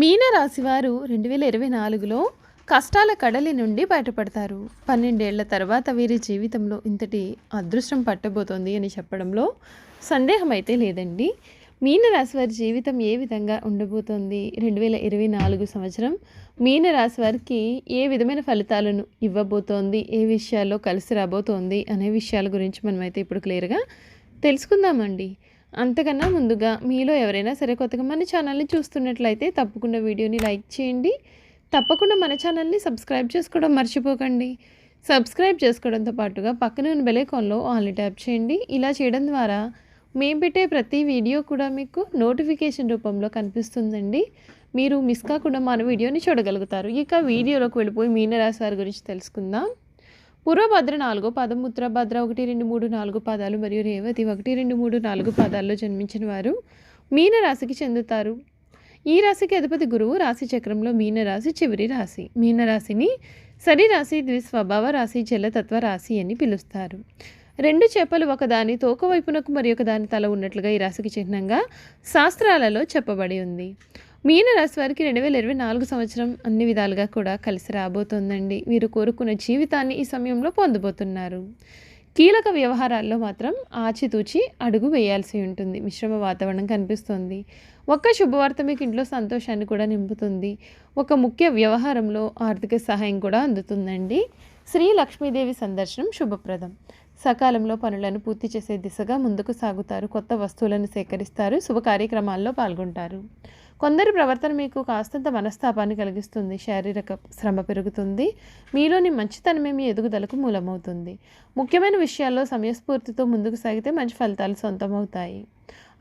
మీనరాశివారు రెండు వేల ఇరవై నాలుగులో కష్టాల కడలి నుండి బయటపడతారు. పన్నెండేళ్ళ తర్వాత వీరి జీవితంలో ఇంతటి అదృష్టం పట్టబోతోంది అని చెప్పడంలో సందేహం అయితే లేదండి. మీనరాశి వారి జీవితం ఏ విధంగా ఉండబోతోంది? రెండు వేల ఇరవై నాలుగు సంవత్సరం మీనరాశి వారికి ఏ విధమైన ఫలితాలను ఇవ్వబోతోంది? ఏ విషయాల్లో కలిసి రాబోతోంది? అనే విషయాల గురించి మనమైతే ఇప్పుడు క్లియర్గా తెలుసుకుందామండి. అంతకన్నా ముందుగా మీలో ఎవరైనా సరే కొత్తగా మన ఛానల్ని చూస్తున్నట్లయితే తప్పకుండా వీడియోని లైక్ చేయండి. తప్పకుండా మన ఛానల్ని సబ్స్క్రైబ్ చేసుకోవడం మర్చిపోకండి. సబ్స్క్రైబ్ చేసుకోవడంతో పాటుగా పక్కన ఉన్న బెలైకాన్లో ఆన్లీ ట్యాప్ చేయండి. ఇలా చేయడం ద్వారా మేము పెట్టే ప్రతి వీడియో కూడా మీకు నోటిఫికేషన్ రూపంలో కనిపిస్తుందండి. మీరు మిస్ కాకుండా మన వీడియోని చూడగలుగుతారు. ఇక వీడియోలోకి వెళ్ళిపోయి మీనరాశి వారి గురించి తెలుసుకుందాం. పూర్వభద్ర నాలుగో పదం ఉత్తరభద్ర ఒకటి రెండు మూడు నాలుగు పాదాలు మరియు రేవతి ఒకటి రెండు మూడు నాలుగు పాదాల్లో జన్మించిన వారు మీన రాశికి చెందుతారు. ఈ రాశికి అధిపతి గురువు రాశి చక్రంలో మీనరాశి చివరి రాశి. మీనరాశిని సరి రాశి ద్విస్వభావ రాశి జలతత్వ రాశి అని పిలుస్తారు. రెండు చేపలు ఒకదాని తోక వైపునకు మరి ఒకదాని తల ఉన్నట్లుగా ఈ రాశికి చిహ్నంగా శాస్త్రాలలో చెప్పబడి ఉంది. మీనరాశి వారికి రెండు వేల ఇరవై నాలుగు సంవత్సరం అన్ని విధాలుగా కూడా కలిసి రాబోతోందండి. వీరు కోరుకున్న జీవితాన్ని ఈ సమయంలో పొందబోతున్నారు. కీలక వ్యవహారాల్లో మాత్రం ఆచితూచి అడుగు వేయాల్సి ఉంటుంది. మిశ్రమ వాతావరణం కనిపిస్తుంది. ఒక్క శుభవార్త మీకు ఇంట్లో సంతోషాన్ని కూడా నింపుతుంది. ఒక ముఖ్య వ్యవహారంలో ఆర్థిక సహాయం కూడా అందుతుందండి. శ్రీ లక్ష్మీదేవి సందర్శనం శుభప్రదం. సకాలంలో పనులను పూర్తి చేసే దిశగా ముందుకు సాగుతారు. కొత్త వస్తువులను సేకరిస్తారు. శుభ కార్యక్రమాల్లో పాల్గొంటారు. కొందరి ప్రవర్తన మీకు కాస్తంత మనస్తాపాన్ని కలిగిస్తుంది శారీరక శ్రమ పెరుగుతుంది మీలోని మంచితనమే మీ ఎదుగుదలకు మూలమవుతుంది. ముఖ్యమైన విషయాల్లో సమయస్ఫూర్తితో ముందుకు సాగితే మంచి ఫలితాలు సొంతమవుతాయి.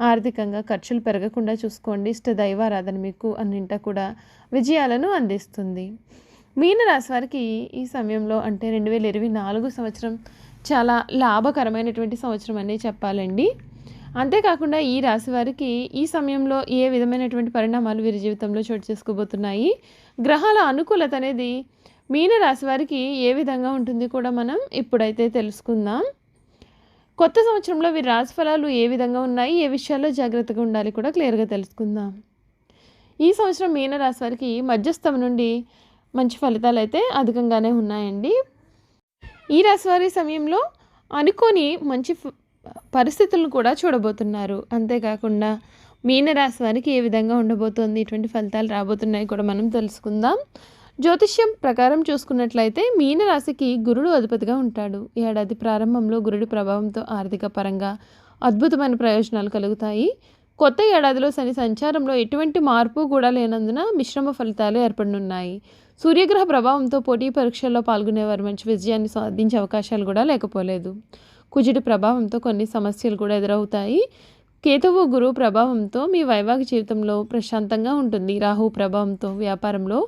ఆర్థికంగా ఖర్చులు పెరగకుండా చూసుకోండి ఇష్ట దైవారాధన మీకు అన్నింటా కూడా విజయాలను అందిస్తుంది. మీనరాశి వారికి ఈ సమయంలో అంటే రెండు వేల ఇరవై నాలుగు సంవత్సరం చాలా లాభకరమైనటువంటి సంవత్సరం అనే చెప్పాలండి. అంతేకాకుండా ఈ రాశి వారికి ఈ సమయంలో ఏ విధమైనటువంటి పరిణామాలు వీరి జీవితంలో చోటు చేసుకోబోతున్నాయి? గ్రహాల అనుకూలత అనేది మీన రాశి వారికి ఏ విధంగా ఉంటుంది కూడా మనం ఇప్పుడైతే తెలుసుకుందాం. కొత్త సంవత్సరంలో వీరి రాశి ఫలాలు ఏ విధంగా ఉన్నాయి? ఏ విషయాల్లో జాగ్రత్తగా ఉండాలి కూడా క్లియర్గా తెలుసుకుందాం. ఈ సంవత్సరం మీన రాశి వారికి మధ్యస్థం నుండి మంచి ఫలితాలు అయితే అధికంగానే ఉన్నాయండి. ఈ రాశి వారి సమయంలో అనుకోని మంచి ఫ- పరిస్థితులను కూడా చూడబోతున్నారు. అంతేకాకుండా మీనరాశి వారికి ఏ విధంగా ఉండబోతోంది? ఇటువంటి ఫలితాలు రాబోతున్నాయి కూడా మనం తెలుసుకుందాం. జ్యోతిష్యం ప్రకారం చూసుకున్నట్లయితే మీనరాశికి గురుడు అధిపతిగా ఉంటాడు. ఏడాది ప్రారంభంలో గురుడి ప్రభావంతో ఆర్థిక పరంగా అద్భుతమైన ప్రయోజనాలు కలుగుతాయి. కొత్త ఏడాదిలో శని సంచారంలో ఎటువంటి మార్పు కూడా లేనందున మిశ్రమ ఫలితాలు ఏర్పడనున్నాయి. సూర్యగ్రహ ప్రభావంతో పోటీ పరీక్షల్లో పాల్గొనేవారు మంచి విజయాన్ని సాధించే అవకాశాలు కూడా లేకపోలేదు. కుజుడి ప్రభావంతో కొన్ని సమస్యలు కూడా ఎదురవుతాయి. కేతువు గురువు ప్రభావంతో మీ వైవాహిక జీవితంలో ప్రశాంతంగా ఉంటుంది. రాహు ప్రభావంతో వ్యాపారంలో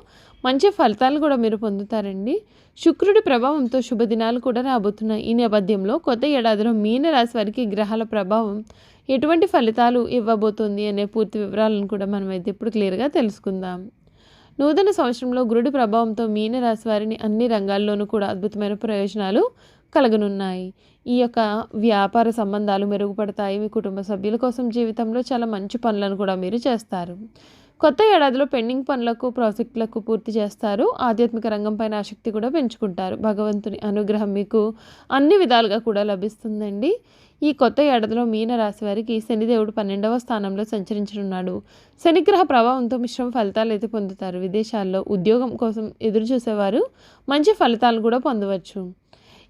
మంచి ఫలితాలు కూడా మీరు పొందుతారండి. శుక్రుడి ప్రభావంతో శుభదినాలు కూడా రాబోతున్నాయి. ఈ నేపథ్యంలో కొత్త ఏడాదిలో మీన రాశి వారికి గ్రహాల ప్రభావం ఎటువంటి ఫలితాలు ఇవ్వబోతుంది అనే పూర్తి వివరాలను కూడా మనం అయితే ఇప్పుడు క్లియర్గా తెలుసుకుందాం. నూతన సంవత్సరంలో గురుడి ప్రభావంతో మీన రాశి వారిని అన్ని రంగాల్లోనూ కూడా అద్భుతమైన ప్రయోజనాలు కలగనున్నాయి. ఈ యొక్క వ్యాపార సంబంధాలు మెరుగుపడతాయి. మీ కుటుంబ సభ్యుల కోసం జీవితంలో చాలా మంచి పనులను కూడా మీరు చేస్తారు. కొత్త ఏడాదిలో పెండింగ్ పనులకు ప్రాజెక్టులకు పూర్తి చేస్తారు. ఆధ్యాత్మిక రంగం పైన ఆసక్తి కూడా పెంచుకుంటారు. భగవంతుని అనుగ్రహం మీకు అన్ని విధాలుగా కూడా లభిస్తుందండి. ఈ కొత్త ఏడాదిలో మీన రాశి వారికి శనిదేవుడు పన్నెండవ స్థానంలో సంచరించనున్నాడు. శనిగ్రహ ప్రభావంతో మిశ్రమ ఫలితాలు అయితే పొందుతారు. విదేశాల్లో ఉద్యోగం కోసం ఎదురు చూసేవారు మంచి ఫలితాలు కూడా పొందవచ్చు.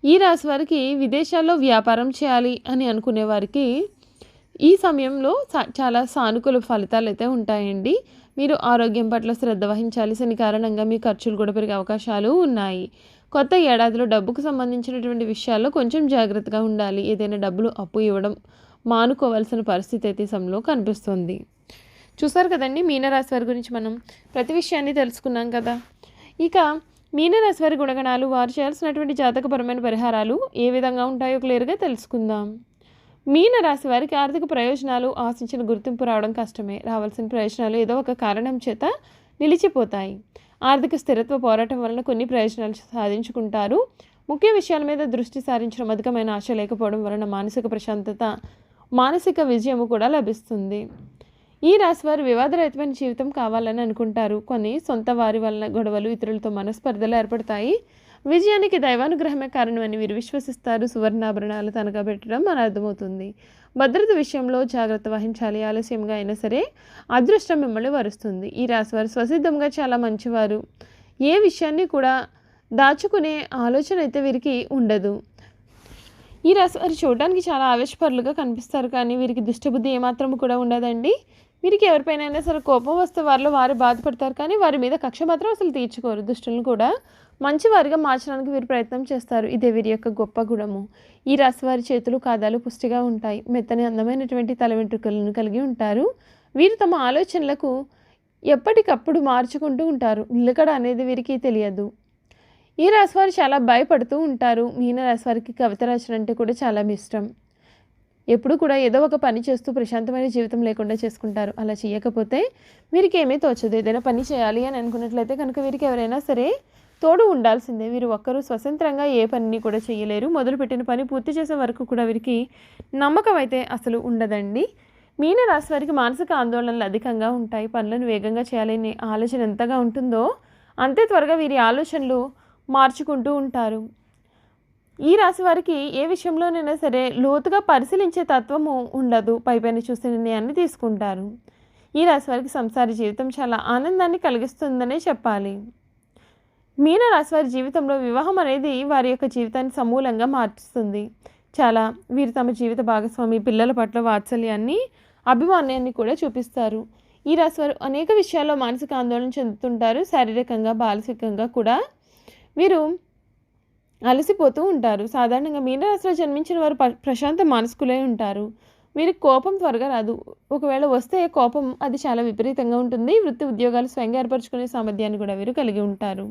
ఈ రాశి వారికి విదేశాల్లో వ్యాపారం చేయాలి అని అనుకునే వారికి ఈ సమయంలో సా- చాలా సానుకూల ఫలితాలు అయితే ఉంటాయండి. మీరు ఆరోగ్యం పట్ల శ్రద్ధ వహించాలి. శని కారణంగా మీ ఖర్చులు కూడా పెరిగే అవకాశాలు ఉన్నాయి. కొత్త ఏడాదిలో డబ్బుకు సంబంధించినటువంటి విషయాల్లో కొంచెం జాగ్రత్తగా ఉండాలి. ఏదైనా డబ్బులు అప్పు ఇవ్వడం మానుకోవాల్సిన పరిస్థితి అయితే సమయంలో కనిపిస్తుంది. చూసారు కదండి మీనరాశి వారి గురించి మనం ప్రతి విషయాన్ని తెలుసుకున్నాం కదా. ఇక మీనరాశి వారి గుణగణాలు వారు చేయాల్సినటువంటి జాతకపరమైన పరిహారాలు ఏ విధంగా ఉంటాయో క్లియర్గా తెలుసుకుందాం. మీన రాశి వారికి ఆర్థిక ప్రయోజనాలు ఆశించిన గుర్తింపు రావడం కష్టమే. రావాల్సిన ప్రయోజనాలు ఏదో ఒక కారణం చేత నిలిచిపోతాయి. ఆర్థిక స్థిరత్వ పోరాటం వలన కొన్ని ప్రయోజనాలు సాధించుకుంటారు. ముఖ్య విషయాల మీద దృష్టి సారించడం అధికమైన ఆశ లేకపోవడం వలన మానసిక ప్రశాంతత మానసిక విజయము కూడా లభిస్తుంది. ఈ రాశివారు వివాదరహితమైన జీవితం కావాలని అనుకుంటారు. కొన్ని సొంత వారి వలన గొడవలు ఇతరులతో మనస్పర్ధలు ఏర్పడతాయి. విజయానికి దైవానుగ్రహమే కారణమని వీరు విశ్వసిస్తారు. సువర్ణాభరణాలు తనగా పెట్టడం మన అర్థమవుతుంది. భద్రత విషయంలో జాగ్రత్త వహించాలి. ఆలస్యంగా అయినా సరే అదృష్టం మిమ్మల్ని వరుస్తుంది. ఈ రాశివారు స్వసిద్ధంగా చాలా మంచివారు. ఏ విషయాన్ని కూడా దాచుకునే ఆలోచన అయితే వీరికి ఉండదు. ఈ రాశి వారు చూడడానికి చాలా ఆవేశపరులుగా కనిపిస్తారు. కానీ వీరికి దుష్టబుద్ధి ఏమాత్రం కూడా ఉండదండి. వీరికి ఎవరిపైన సరే కోపం వస్తే వారిలో వారు బాధపడతారు. కానీ వారి మీద కక్ష మాత్రం అసలు తీర్చుకోరు. దుష్టులను కూడా మంచివారిగా మార్చడానికి వీరు ప్రయత్నం చేస్తారు. ఇదే వీరి యొక్క గొప్ప గుణము. ఈ రాశి వారి చేతులు కాదాలు పుష్టిగా ఉంటాయి. మెత్తని అందమైనటువంటి తల వెంట్రుకలను కలిగి ఉంటారు. వీరు తమ ఆలోచనలకు ఎప్పటికప్పుడు మార్చుకుంటూ ఉంటారు. నిలకడ అనేది వీరికి తెలియదు. ఈ రాశివారు చాలా భయపడుతూ ఉంటారు. మీన రాశివారికి కవిత రచన అంటే కూడా చాలా ఇష్టం. ఎప్పుడు కూడా ఏదో ఒక పని చేస్తూ ప్రశాంతమైన జీవితం లేకుండా చేసుకుంటారు. అలా చేయకపోతే వీరికి ఏమీ తోచదు. ఏదైనా పని చేయాలి అని అనుకున్నట్లయితే కనుక వీరికి ఎవరైనా సరే తోడు ఉండాల్సిందే. వీరు ఒక్కరూ స్వతంత్రంగా ఏ పనిని కూడా చేయలేరు. మొదలుపెట్టిన పని పూర్తి చేసే వరకు కూడా వీరికి నమ్మకం అయితే అసలు ఉండదండి. మీన రాశి వారికి మానసిక ఆందోళనలు అధికంగా ఉంటాయి. పనులను వేగంగా చేయాలనే ఆలోచన ఎంతగా ఉంటుందో అంతే త్వరగా వీరి ఆలోచనలు మార్చుకుంటూ ఉంటారు. ఈ రాశి వారికి ఏ విషయంలోనైనా సరే లోతుగా పరిశీలించే తత్వము ఉండదు. పైపైన చూసే నిర్ణయాన్ని తీసుకుంటారు. ఈ రాశి వారికి సంసార జీవితం చాలా ఆనందాన్ని కలిగిస్తుందనే చెప్పాలి. మీన రాశి వారి జీవితంలో వివాహం అనేది వారి యొక్క జీవితాన్ని సమూలంగా మార్చుతుంది. చాలా వీరు తమ జీవిత భాగస్వామి పిల్లల పట్ల వాత్సల్యాన్ని అభిమానాన్ని కూడా చూపిస్తారు. ఈ రాశి వారు అనేక విషయాల్లో మానసిక ఆందోళన చెందుతుంటారు. శారీరకంగా మానసికంగా కూడా వీరు అలసిపోతూ ఉంటారు. సాధారణంగా మీనరాశిలో జన్మించిన వారు ప్రశాంత మానసికులై ఉంటారు. వీరికి కోపం త్వరగా రాదు. ఒకవేళ వస్తే కోపం అది చాలా విపరీతంగా ఉంటుంది. వృత్తి ఉద్యోగాలు స్వయంగా ఏర్పరచుకునే సామర్థ్యాన్ని కూడా వీరు కలిగి ఉంటారు.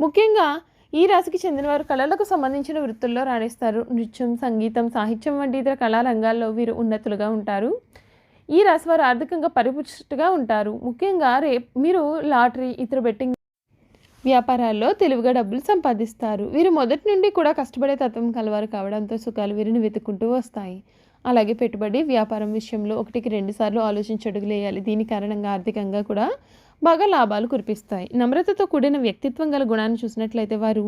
ముఖ్యంగా ఈ రాశికి చెందిన వారు కళలకు సంబంధించిన వృత్తుల్లో రాణిస్తారు. నృత్యం సంగీతం సాహిత్యం వంటి ఇతర కళా రంగాల్లో వీరు ఉన్నతులుగా ఉంటారు. ఈ రాశి వారు ఆర్థికంగా పరిపుష్టిగా ఉంటారు. ముఖ్యంగా రేపు మీరు లాటరీ ఇతర బెట్టింగ్ వ్యాపారాల్లో తెలివిగా డబ్బులు సంపాదిస్తారు. వీరు మొదటి నుండి కూడా కష్టపడే తత్వం కలవారు కావడంతో సుఖాలు వీరిని వెతుక్కుంటూ వస్తాయి. అలాగే పెట్టుబడి వ్యాపారం విషయంలో ఒకటికి రెండు సార్లు ఆలోచించి అడుగులేయాలి దీని కారణంగా ఆర్థికంగా కూడా బాగా లాభాలు కురిపిస్తాయి. నమ్రతతో కూడిన వ్యక్తిత్వం గల గుణాన్ని చూసినట్లయితే వారు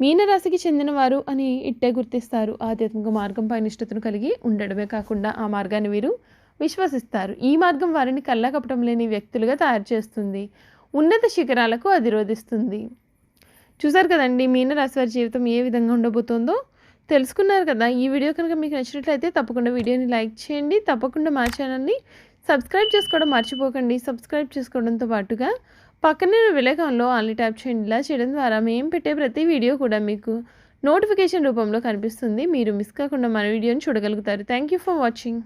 మీనరాశికి చెందినవారు అని ఇట్టే గుర్తిస్తారు. ఆధ్యాత్మిక మార్గంపై నిష్ఠతను కలిగి ఉండడమే కాకుండా ఆ మార్గాన్ని వీరు విశ్వసిస్తారు. ఈ మార్గం వారిని కళ్ళకపటం లేని వ్యక్తులుగా తయారు చేస్తుంది. ఉన్నత శిఖరాలకు అధిరోధిస్తుంది. చూసారు కదండి మీనరాశి వారి జీవితం ఏ విధంగా ఉండబోతోందో తెలుసుకున్నారు కదా. ఈ వీడియో కనుక మీకు నచ్చినట్లయితే తప్పకుండా వీడియోని లైక్ చేయండి. తప్పకుండా మా ఛానల్ని సబ్స్క్రైబ్ చేసుకోవడం మర్చిపోకండి. సబ్స్క్రైబ్ చేసుకోవడంతో పాటుగా పక్కనే విలేకంలో ఆన్లీ ట్యాప్ చేయండి. ఇలా చేయడం ద్వారా మేము పెట్టే ప్రతి వీడియో కూడా మీకు నోటిఫికేషన్ రూపంలో కనిపిస్తుంది. మీరు మిస్ కాకుండా మన వీడియోని చూడగలుగుతారు. Thank you for watching